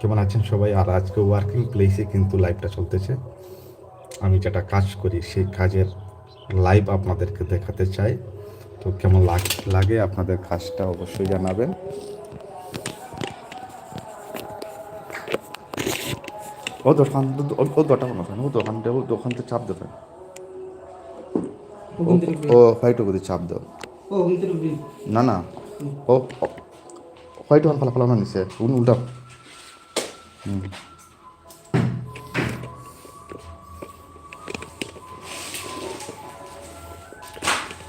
কেমন আছেন সবাই? আর আজকে ওয়ার্কিং প্লেসে কিন্তু লাইভটা চলতেছে। আমি যেটা কাজ করি সেই কাজের লাইভ আপনাদেরকে দেখাতে চাই। তো কেমন লাগ- লাগে আপনাদের কাজটা অবশ্যই জানাবেন। ও দোকান ও- দোকান ও দোকানটা ও দোকানতে চাপ দেবে। ও হোয়াইট ওগুলি চাপ দাও না না। ও হোয়াইট ওখান ফালা ফালা নিছে উনি উল্টা।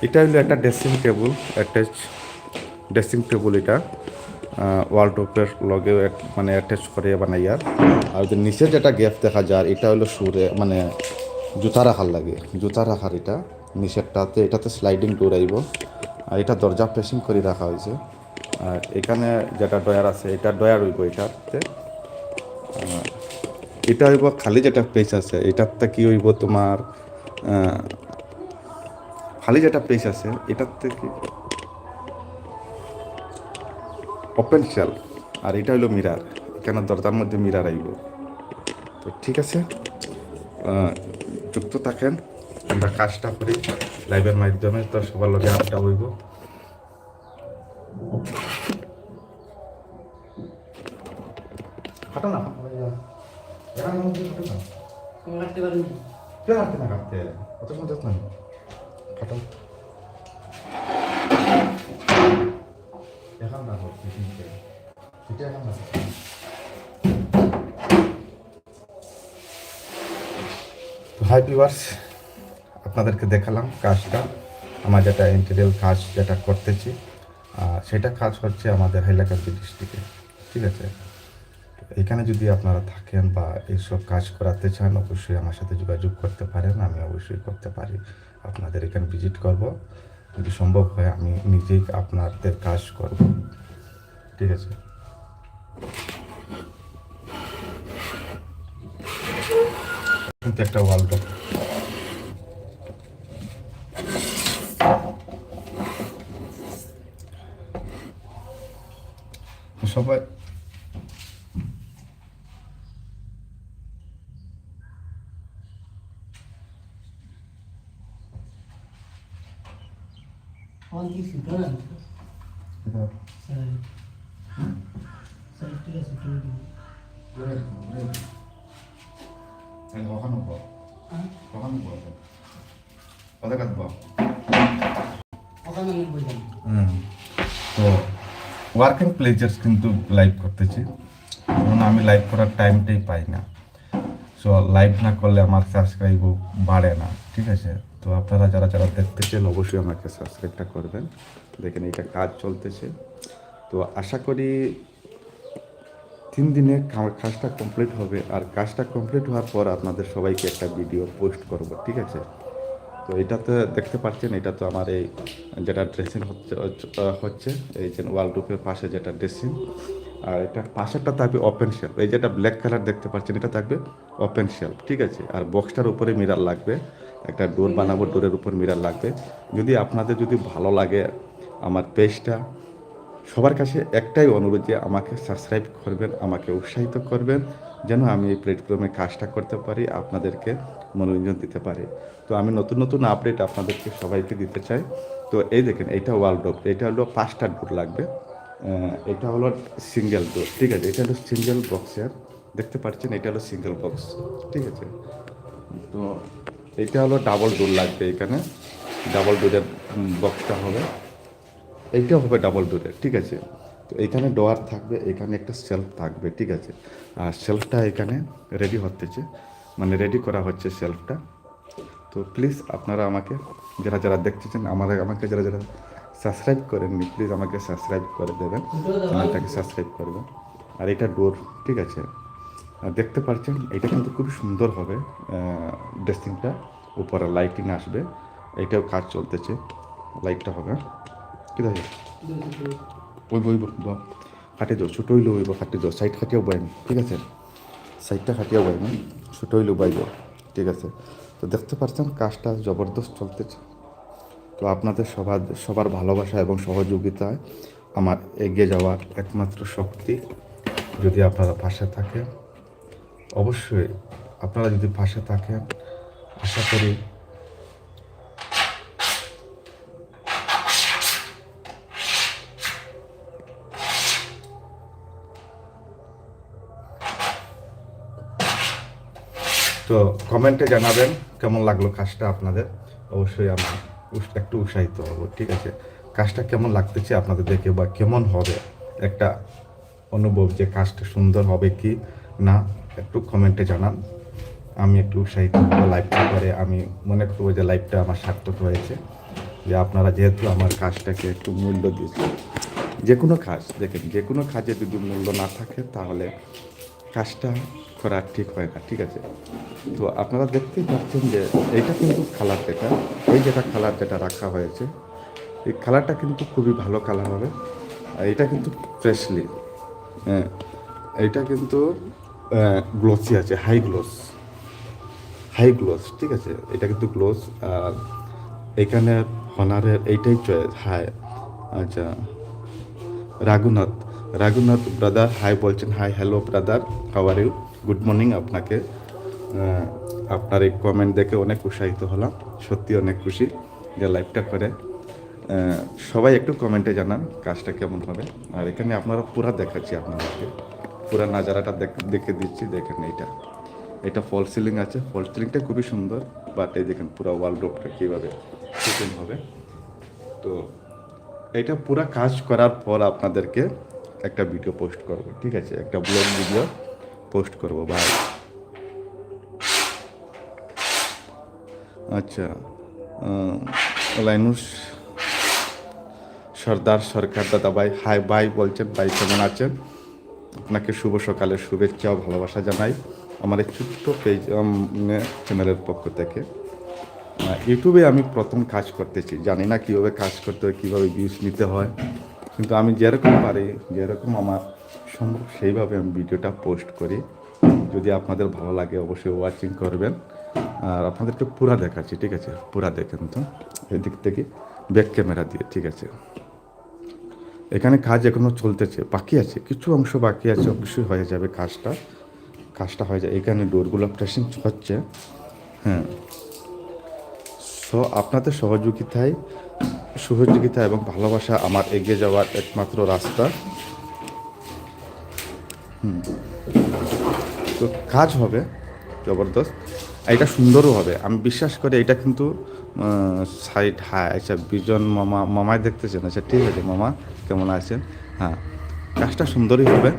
এটা হলো একটা dressing table attach dressing table এটা। ওয়ালটপের লগে মানে অ্যাটাচ করে বানাইয়া। আর যে নিচে যেটা গ্যাপ দেখা যায়, এটা হলো সুরে মানে জুতা রাখার লাগে। জুতা রাখার এটা নিচেরটাতে এটাতে স্লাইডিং ডোর আইব আর এটা দরজা প্রেসিং করে রাখা হয়েছে। আর এখানে যেটা ডয়ার আছে, এটা ডয়ার হইব এটাতে। এটা হইব খালি যেটা পেজ আছে এটাতে কি হইব তোমার খালি যেটা পেজ আছে এটাতে কি? ওপেন শেল আর এটা হলো মিরার এখানে দরজার মধ্যে মিরার আইব। তো ঠিক আছে যুক্ত থাকেন, আমরা কাজটা করি লাইভের মাধ্যমে, তো সবার লগে আড্ডা হইব। হাই ভিউয়ার্স আপনাদেরকে দেখালাম কাজটা। আমার যেটা ইন্টেরিয়াল কাজ যেটা করতেছি সেটা কাজ হচ্ছে আমাদের হাইলাকান্দি ডিস্ট্রিক্টে ঠিক আছে? এখানে যদি আপনারা থাকেন বা এইসব কাজ করাতে চান, অবশ্যই আমার সাথে যোগাযোগ করতে পারেন, আমি অবশ্যই করতে পারি। আপনাদের এখানে ভিজিট করব। যদি সম্ভব হয়, আমি নিজেই আপনাদের কাজ করব। ঠিক আছে? কিন্তু একটা ওয়ার্ল্ড সবাই আমার কি সুতো ওয়ার্কিং প্লেজার্স কিন্তু লাইভ করতেছি। কারণ আমি লাইভ করার টাইমটাই পাই না। সো লাইভ না করলে আমার সাবস্ক্রাইবও বাড়ে না। ঠিক আছে? তো আপনারা যারা যারা দেখতেছেন, অবশ্যই আমাকে সাবস্ক্রাইবটা করবেন। দেখেন এটা কাজ চলতেছে। তো আশা করি তিন দিনে কাজটা কমপ্লিট হবে। আর কাজটা কমপ্লিট হওয়ার পর আপনাদের সবাইকে একটা ভিডিও পোস্ট করব। ঠিক আছে? তো এটাতে দেখতে পাচ্ছেন, এটা তো আমার এই যেটা ড্রেসিং হচ্ছে হচ্ছে, এই যে ওয়ালড্রপের পাশে যেটা ড্রেসিং আর এটা পাশেরটা থাকবে ওপেন শেলফ এই যেটা ব্ল্যাক কালার দেখতে পাচ্ছেন, এটা থাকবে ওপেন শেলফ ঠিক আছে? আর বক্সটার উপরে মিরার লাগবে, একটা ডোর বানাবো, ডোরের উপর মিরার লাগবে। যদি আপনাদের যদি ভালো লাগে আমার পেজটা সবার কাছে একটাই অনুরোধ যে আমাকে সাবস্ক্রাইব করবেন, আমাকে উৎসাহিত করবেন, যেন আমি এই প্ল্যাটফর্মে কাজটা করতে পারি, আপনাদেরকে মনোরঞ্জন দিতে পারি। তো আমি নতুন নতুন আপডেট আপনাদেরকে সবাইকে দিতে চাই। তো এই দেখেন, এটা ওয়াল ডোর এটা হলো পাঁচটা ডোর লাগবে। এটা হলো সিঙ্গেল ডোর ঠিক আছে? এটা হলো সিঙ্গেল বক্সের দেখতে পাচ্ছেন, এটা হলো সিঙ্গেল বক্স ঠিক আছে? তো এটা হলো ডাবল ডোর লাগবে এখানে। ডাবল ডোরের বক্সটা হবে। এইটাও হবে ডাবল ডোরের ঠিক আছে? তো এইখানে ডোয়ার থাকবে, এখানে একটা সেলফ থাকবে, ঠিক আছে? আর সেলফটা এখানে রেডি হতেছে। মানে রেডি করা হচ্ছে সেলফটা তো প্লিজ আপনারা আমাকে যারা যারা দেখতেছেন আমার আমাকে যারা যারা সাবস্ক্রাইব করেননি প্লিজ আমাকে সাবস্ক্রাইব করে দেবেন। চ্যানেলটাকে সাবস্ক্রাইব করবেন আর এটা ডোর ঠিক আছে? আর দেখতে পাচ্ছেন এটা কিন্তু খুবই সুন্দর হবে ড্রেসিংটা উপরে লাইটিং আসবে, এটাও কাজ চলতেছে লাইটটা হবে। কি দেখে ওই বই কাটি দিও ছোটো হইলেও হইব কাটি দিও। সাইড কাটিও বই ঠিক আছে? সাইডটা কাটিও বই না লুবাইব ঠিক আছে? তো দেখতে পাচ্ছেন, কাজটা জবরদস্ত চলতেছে। তো আপনাদের সবার সবার ভালোবাসা এবং সহযোগিতায় আমার এগিয়ে যাওয়ার একমাত্র শক্তি যদি আপনারা পাশে থাকেন, অবশ্যই আপনারা যদি পাশে থাকেন, আশা করি তো কমেন্টে জানাবেন কেমন লাগল কাজটা আপনাদের? অবশ্যই আমি একটু উৎসাহিত হব, ঠিক আছে? কাজটা কেমন লাগতেছে আপনাদের দেখে বা কেমন হবে? একটা অনুভব যে কাজটা সুন্দর হবে কি না, একটু কমেন্টে জানান। আমি একটু উৎসাহিত হব লাইভটা করে। আমি মনে করব যে লাইভটা আমার সার্থক হয়েছে। যে আপনারা যেহেতু আমার কাজটাকে একটু মূল্য দিয়েছেন, যে কোনো কাজ, দেখেন, যে কোনো কাজে যদি মূল্য না থাকে, তাহলে কাজটা করা ঠিক হয় না, ঠিক আছে? তো আপনারা দেখতেই পাচ্ছেন যে এইটা কিন্তু কালার যেটা, এই যেটা কালার যেটা রাখা হয়েছে, এই কালারটা কিন্তু খুবই ভালো কালার হবে। আর এটা কিন্তু ফ্রেশলি হ্যাঁ এইটা কিন্তু গ্লোসি আছে হাই গ্লোস হাই গ্লোস ঠিক আছে? এটা কিন্তু গ্লোস আর এখানে হনারের এইটাই চয়েস হাই আচ্ছা রাঘুনাথ রাঘুনাথ ব্রাদার হাই বলছেন hi hello brother how are you good morning আপনাকে। আপনার এই কমেন্ট দেখে অনেক উৎসাহিত হলাম, সত্যি অনেক খুশি যে লাইভটা করে। সবাই একটু কমেন্টে জানান কাজটা কেমন হবে। আর এখানে আপনারা পুরা দেখাচ্ছি আপনাদেরকে। পুরা নাজারাটা দেখ- দিচ্ছি, দেখেন এইটা। এটা ফল সিলিং আছে। ফল সিলিংটা খুবই সুন্দর বাট এই দেখেন পুরো ওয়ালড্রপটা কীভাবে হবে। তো, এটা পুরা কাজ করার পর আপনাদেরকে একটা ভিডিও পোস্ট করব, ঠিক আছে? একটা ব্লগ ভিডিও পোস্ট করব, ভাই। আচ্ছা লাইনুস, সর্দার সরকার দাদা ভাই, হাই, ভাই বলছেন, ভাই কেমন আছেন? আপনাকে শুভ সকালের শুভেচ্ছা ভালোবাসা জানাই আমার এই ছোট্ট পেজ চ্যানেলের পক্ষ থেকে। ইউটিউবে আমি প্রথম কাজ করতেছি। জানি না কীভাবে কাজ করতে হয়, কীভাবে ভিউজ নিতে হয়। কিন্তু আমি যেরকম পারি, যেরকম আমার সম্ভব, সেইভাবে আমি ভিডিওটা পোস্ট করি। যদি আপনাদের ভালো লাগে, অবশ্যই ওয়াচিং করবেন। আর আপনাদেরকে পুরা দেখাচ্ছি, ঠিক আছে? পুরা দেখেন তো। এদিক থেকে ব্যাক ক্যামেরা দিয়ে, ঠিক আছে? এখানে কাজ এখনও চলতেছে। বাকি আছে? কিছু অংশ বাকি আছে, অবশ্যই হয়ে যাবে কাজটা। কাজটা হয়ে যায়। এখানে ডোরগুলো প্রেসিং হচ্ছে। হ্যাঁ। সো আপনাদের সহযোগিতায় সহযোগিতা এবং ভালোবাসা আমার এগিয়ে যাওয়ার একমাত্র রাস্তা। হুম। তো কাজ হবে, জবরদস্ত। এটা সুন্দরও হবে। আমি বিশ্বাস করি এটা কিন্তু সাইড হ্যাঁ আচ্ছা বিজন মামা, মামাই দেখতেছেন? আচ্ছা ঠিক আছে, মামা, কেমন আছেন? হ্যাঁ কাজটা সুন্দরই হবে।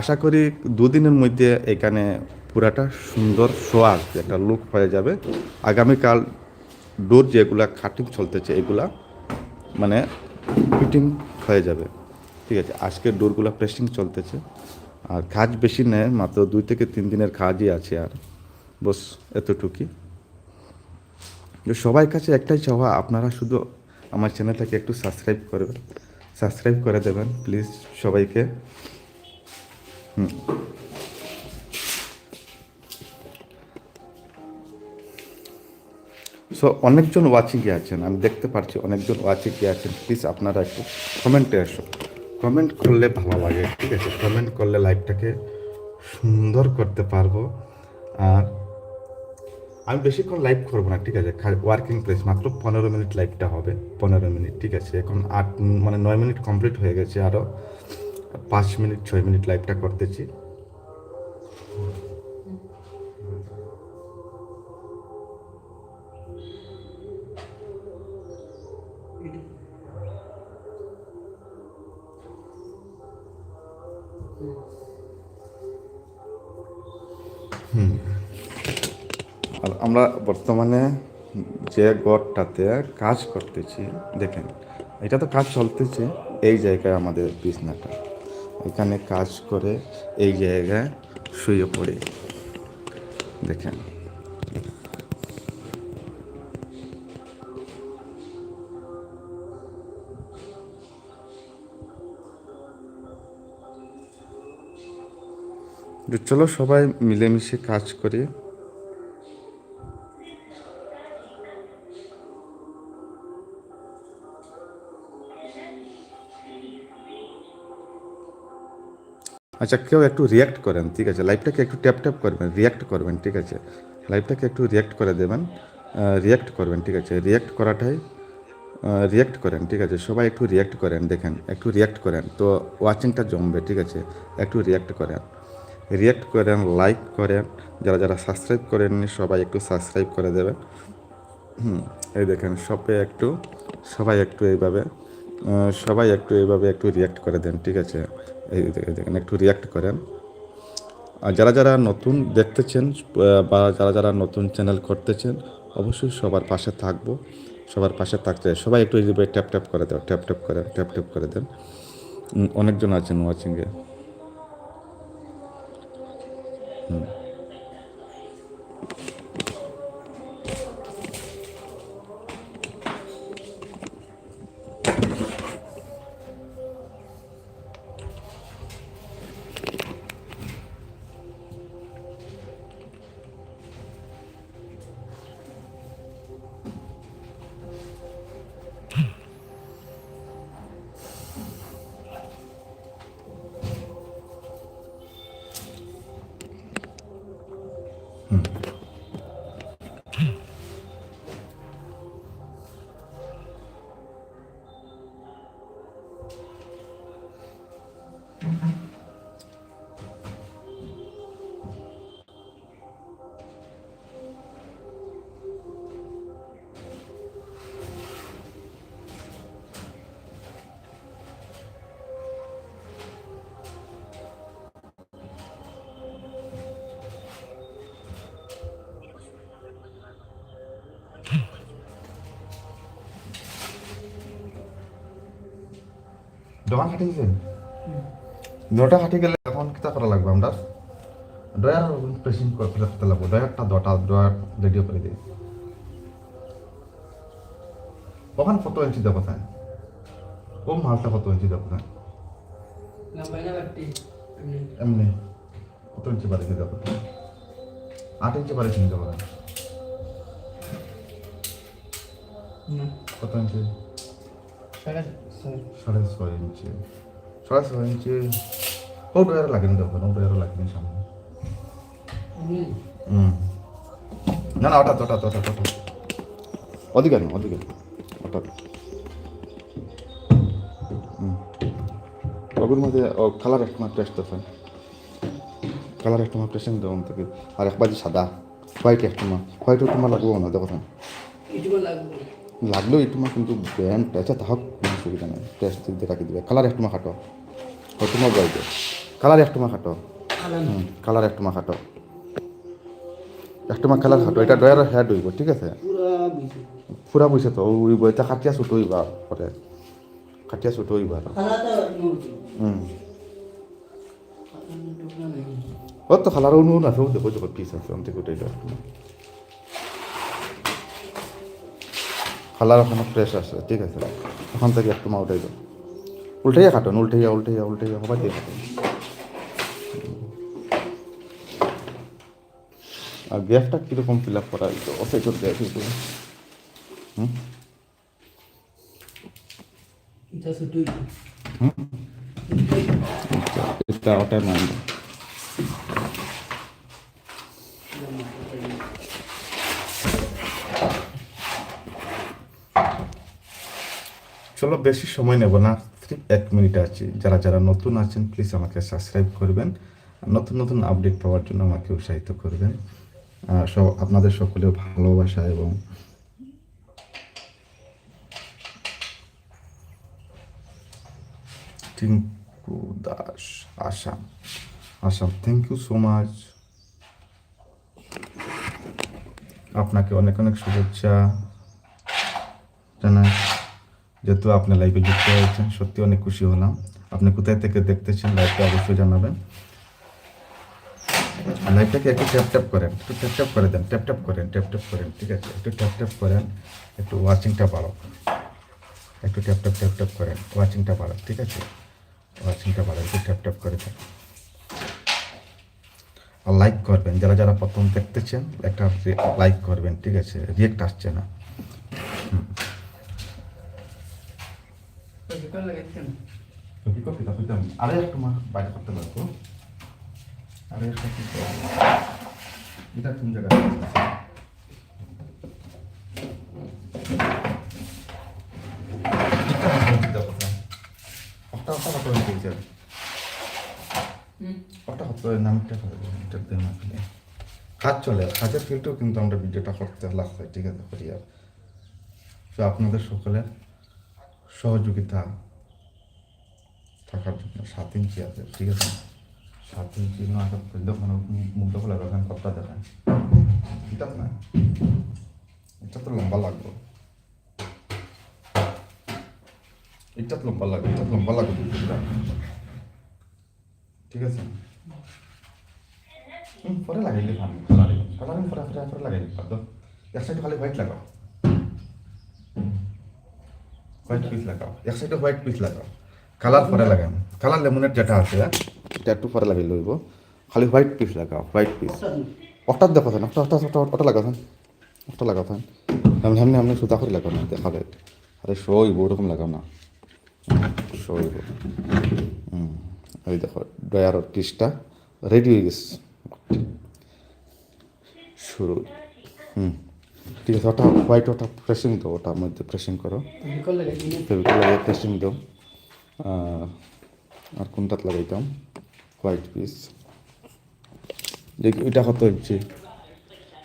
আশা করি দুদিনের মধ্যে এখানে পুরাটা সুন্দর শো আসবে একটা লুক হয়ে যাবে। আগামীকাল ডোর যেগুলা কাটিং চলতেছে, এগুলা মানে ফিটিং হয়ে যাবে। ঠিক আছে, আজকে ডোরগুলো প্রেসিং চলতেছে। আর কাজ বেশি নেই, মাত্র দুই থেকে তিন দিনের কাজই আছে আর। বস, এতটুকুই। তো সবার কাছে একটাই চাওয়া, আপনারা শুধু আমার চ্যানেলটাকে একটু সাবস্ক্রাইব করবেন। সাবস্ক্রাইব করে দেবেন প্লিজ সবাইকে। হুম। সো অনেকজন ওয়াচিংয়ে আছেন, আমি দেখতে পাচ্ছি অনেকজন ওয়াচিংয়ে আছেন প্লিজ আপনারা একটু কমেন্টে আসুন। কমেন্ট করলে ভালো লাগে, ঠিক আছে? কমেন্ট করলে লাইভটাকে সুন্দর করতে পারব। আর আমি বেশিক্ষণ লাইভ করব না, ঠিক আছে? ওয়ার্কিং প্লেস মাত্র পনেরো মিনিট লাইভটা হবে, পনেরো মিনিট, ঠিক আছে? এখন আট মানে নয় মিনিট কমপ্লিট হয়ে গেছে আরও পাঁচ মিনিট, ছয় মিনিট লাইভটা করতেছি। আর আমরা বর্তমানে যে গড়টাতে কাজ করতেছি, দেখেন, এটা তো কাজ চলতেছে এই জায়গায় আমাদের বিছনাটা। এখানে কাজ করে এই জায়গায় শুয়ে পড়ে। দেখেন চলো সবাই মিলেমিশে কাজ করি। আচ্ছা কেউ একটু রিয়াক্ট করেন, ঠিক আছে? লাইভটাকে একটু ট্যাপ ট্যাপ করবেন রিয়াক্ট করবেন, ঠিক আছে? লাইভটাকে একটু রিয়াক্ট করে দেবেন রিয়াক্ট করবেন, ঠিক আছে? রিয়াক্ট করাটাই রিয়াক্ট করেন, ঠিক আছে? সবাই একটু রিয়াক্ট করেন, দেখেন, একটু রিয়াক্ট করেন। তো ওয়াচিংটা জমবে, ঠিক আছে? একটু রিয়াক্ট করেন। রিয়াক্ট করেন লাইক করেন, যারা যারা সাবস্ক্রাইব করেননি, সবাই একটু সাবস্ক্রাইব করে দেবেন। এই দেখেন সবে একটু, সবাই একটু এইভাবে সবাই একটু এইভাবে একটু রিয়াক্ট করে দেন, ঠিক আছে? এই দেখেন, একটু রিয়াক্ট করেন। আর যারা যারা নতুন দেখতেছেন বা যারা যারা নতুন চ্যানেল করতেছেন, অবশ্যই সবার পাশে থাকব, সবার পাশে থাকতে, সবাই একটু এইভাবে ট্যাপ ট্যাপ করে দেন ট্যাপ ট্যাপ করে ট্যাপ ট্যাপ করে দেন। অনেকজন আছেন ওয়াচিংয়ে Hmm. দোকান হাঁটি গেছেন নটা হাঁটি গেলে এখন কিতা করা লাগবে আমরা? ডয়ার প্রেসিং করতে লাগবে। ডয়ারটা দটা ডয়ার রেডিও করে দিই। ওখানে কত ইঞ্চি দেবো তাই কম মালটা কত ইঞ্চি দেবো তাই এমনি। কত ইঞ্চি বাড়িতে দেবো আট ইঞ্চি বাড়ি কিনে দেবো তাই কত ইঞ্চি? সাড়ে ছয় ইঞ্চি। সাড়ে ছয় ইঞ্চি ও ডয়ার লাগেনি দেবো ও ডয়ার লাগেনি সামনে। হুম না না ওটা ওটা ওটা ওটা অধিকার না অধিকার ওটা ওগুলোর মধ্যে কালার একটা মাত্র আসতে হয় কালার একটা মাত্র এসে দেবো থেকে। আর এক বাজি সাদা। হোয়াইট একটা মা হোয়াইটও তোমার লাগবো না দেখো এই তোমার কিন্তু ব্যান্ড আচ্ছা তাহাক কোনো সুবিধা নেই টেস্ট দিতে রাখি দিবে। কালার একটা মা খাটো। ও তোমার বাইকে কালার একটা মা খাটো। হুম কালার একটা মা খাটো। একটা মা কালার খাটো। এটা ডয়ারের হেড হইব ঠিক আছে? পুরা বইছে তো ওই বইটা খাটিয়া ছুটো হইবা পরে খাটিয়া ছুটো হইবা হুম ও তো খালার অনু ও দেখো দেখো পিস আছে। অন্তে কোটাই খালার ওখানে ফ্রেশ আছে, ঠিক আছে? ওখান থেকে একটু মা উঠাই দাও উল্টাইয়া কাটুন উল্টাইয়া উল্টাইয়া উল্টাইয়া সবাই দিয়ে কাটুন। আর গ্যাসটা কীরকম ফিল আপ করা হইতো অসে করে দেয় কিন্তু হুম? এটা ছুটুই আচ্ছা চলো বেশি সময় নেব না। থ্রি এক মিনিট আছে। যারা যারা নতুন আছেন প্লিজ আমাকে সাবস্ক্রাইব করবেন। নতুন নতুন আপডেট পাওয়ার জন্য আমাকে উৎসাহিত করবেন। সব, আপনাদের সকলেও ভালোবাসা এবং Tinku Das, Assam. Assam thank you so much আপনাকে অনেক অনেক শুভেচ্ছা জানাই যেহেতু আপনি লাইভে যুক্ত হয়েছেন, সত্যি অনেক খুশি হলাম। আপনি কোথায় থেকে দেখতেছেন লাইভটা অবশ্যই জানাবেন। লাইভটাকে একটু ট্যাপ ট্যাপ করেন, একটু ট্যাপ ট্যাপ করে দেন ট্যাপ ট্যাপ করেন ট্যাপ ট্যাপ করেন, ঠিক আছে? একটু ট্যাপ ট্যাপ করেন, একটু ওয়াচিংটা বাড়ো একটু ট্যাপ ট্যাপ ট্যাপ ট্যাপ করেন ওয়াচিংটা বাড়ান, ঠিক আছে? ওয়াচিংটা বাড়ান, একটু ট্যাপ ট্যাপ করে দেন। আর লাইক করবেন, যারা যারা প্রথম দেখতেছেন, একটা লাইক করবেন, ঠিক আছে? রিয়েক্ট আসছে না। তো কি করতে তাহলে আমি আরে একটু মা বাইরে করতে পারব আরে একটা কি? এটা কোন আসলে কাজ চলে। কাজের ফিল্ডেও কিন্তু আমরা ভিডিওটা করতে লাগছে ঠিক আছে করি আর। তো আপনাদের সকলের সহযোগিতা থাকার জন্য সাত ইঞ্চি আছে, ঠিক আছে? সাত ইঞ্চি না দোকানে মুখ দখলে রাখেন কতটা দেখেন এটা না এটা তো লম্বা লাগবে। এটা তো লম্বা লাগবে, এটা লম্বা লাগবে ঠিক আছে? পরে লাগাইলে ভালো কালারিং কালারিং পরে পরে পরে লাগাইলে পারতো এক সাইডে খালি হোয়াইট লাগাও। হোয়াইট পিস লাগাও এক সাইডে হোয়াইট পিস লাগাও কালার পরে লাগাম কালার লেমনের যেটা আছে এটা একটু পরে লাগাই লইব খালি হোয়াইট পিস লাগাও হোয়াইট পিস ওটার দেখো না ওটা ওটা ওটা লাগাও ওটা লাগাও এমনি এমনি এমনি সুতা করে লাগাও না দেখাবে আরে শোইব ওরকম লাগাও না শোইব হুম এই দেখো ডয়ার টিসটা রেডি হয়ে গেছে শুরু হুম ঠিক আছে ওটা হোয়াইট ওটা প্রেসিং দাও, ওটার মধ্যে প্রেসিং করো। লাগে ফেভিকল লাগিয়ে প্রেসিং আর কোনটাত লাগাইতাম? হোয়াইট পিস দেখি ওইটা কত ইঞ্চি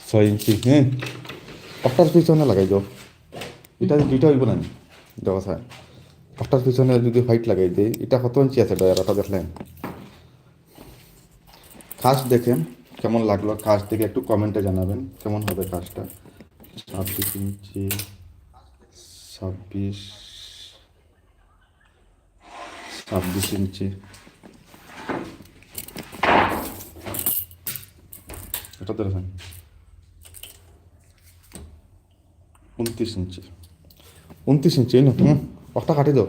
ছয় ইঞ্চি হ্যাঁ? একটার পিছনে লাগাই দাও। এটা দুইটা হইব না দেখো স্যার পিছনে যদি হোয়াইট লাগাই দিই, এটা কত ইঞ্চি আছে ডয়ারটা দেখলেন। কাজ দেখেন, কেমন লাগল? কাজ দেখে একটু কমেন্টে জানাবেন, কেমন হবে কাজটা ছাব্বিশ ইঞ্চি, ছাব্বিশ ছাব্বিশ ইঞ্চি। এটা দেখেন উনত্রিশ ইঞ্চি। উনত্রিশ ইঞ্চি না, হুম একটা কাটি দাও।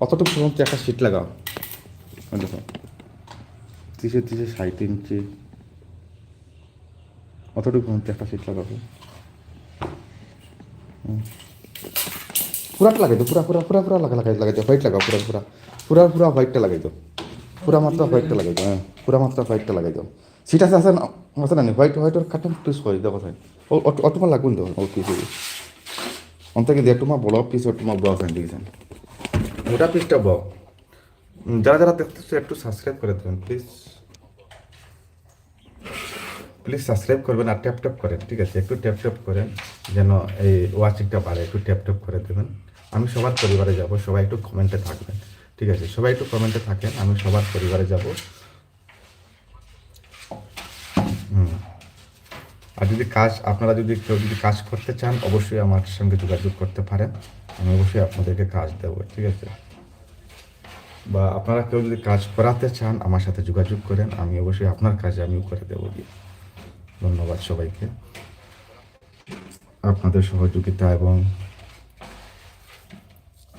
অতটুকু পর্যন্ত একটা সিট লাগাও। দেখো। তিরিশে তিরিশে ষাট ইঞ্চি। অতটুকু পর্যন্ত একটা সিট লাগাবো পুরাটা লাগাই দাও পুরা পুরা পুরা পুরা লাগা লাগাই লাগাই দাও হোয়াইট লাগাও, পুরা পুরা। পুরা পুরা হোয়াইটটা লাগাই দাও পুরা মাত্রা হোয়াইটটা লাগাই দাও হ্যাঁ পুরা মাত্রা হোয়াইটটা লাগাই দাও সিট আছে আছে না আছে না হোয়াইট হোয়াইটের কাটন পিস করে দাও কোথায় ও অটোমা লাগুন তো, ও পিস অন্তকে দিয়ে তোমার বড় পিস অটোমা বড় ফ্রেন্ড দিয়েছেন মোটা পিসটা বড় যারা যারা দেখতেছো একটু সাবস্ক্রাইব করে দেবেন প্লিজ প্লিজ সাবস্ক্রাইব করবেন আর ট্যাপ ট্যাপ করেন, ঠিক আছে? একটু ট্যাপ ট্যাপ করেন, যেন এই ওয়াচিংটা বাড়ে, একটু ট্যাপ ট্যাপ করে দেবেন। আমি সবার পরিবারে যাব, সবাই একটু কমেন্টে থাকবেন, ঠিক আছে? সবাই একটু কমেন্টে থাকেন, আমি সবার পরিবারে যাব। আর যদি কাজ, আপনারা যদি কেউ যদি কাজ করতে চান, অবশ্যই আমার সঙ্গে যোগাযোগ করতে পারেন। আমি অবশ্যই আপনাদেরকে কাজ দেবো, ঠিক আছে? বা আপনারা কেউ যদি কাজ করাতে চান, আমার সাথে যোগাযোগ করেন, আমি অবশ্যই আপনার কাজে আমিও করে দেবো গিয়ে। ধন্যবাদ সবাইকে। আপনাদের সহযোগিতা এবং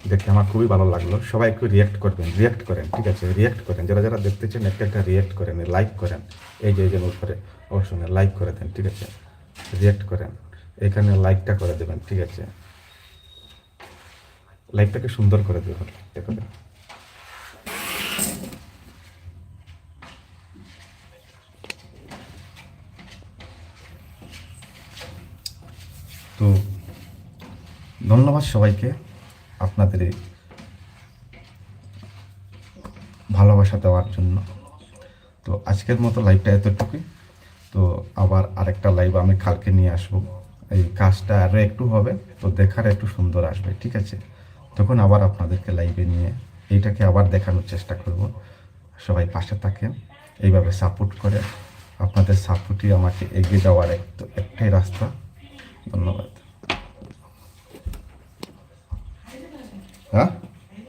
দেখে আমার খুবই ভালো লাগল। সবাই একটু রিয়াক্ট করবেন রিয়াক্ট করেন, ঠিক আছে? রিয়াক্ট করেন। যারা যারা দেখতে চান একটা একটা রিয়াক্ট করেন লাইক করেন। এই যে এই যে উপরে অপশনে লাইক করে দেন, ঠিক আছে? রিয়াক্ট করেন। এখানে লাইকটা করে দেবেন, ঠিক আছে? লাইকটাকে সুন্দর করে দেবেন তো ধন্যবাদ সবাইকে আপনাদের ভালোবাসা দেওয়ার জন্য। তো আজকের মতো লাইভটা এতটুকুই। তো আবার আরেকটা লাইভ আমি কালকে নিয়ে আসব। এই কাজটা আরও একটু হবে, তো দেখার একটু সুন্দর আসবে, ঠিক আছে? তখন আবার আপনাদেরকে লাইভে নিয়ে এইটাকে আবার দেখানোর চেষ্টা করব। সবাই পাশে থাকেন, এইভাবে সাপোর্ট করে। আপনাদের সাপোর্টই আমাকে এগিয়ে যাওয়ার এক একটাই রাস্তা। ধন্যবাদ। হ্যাঁ?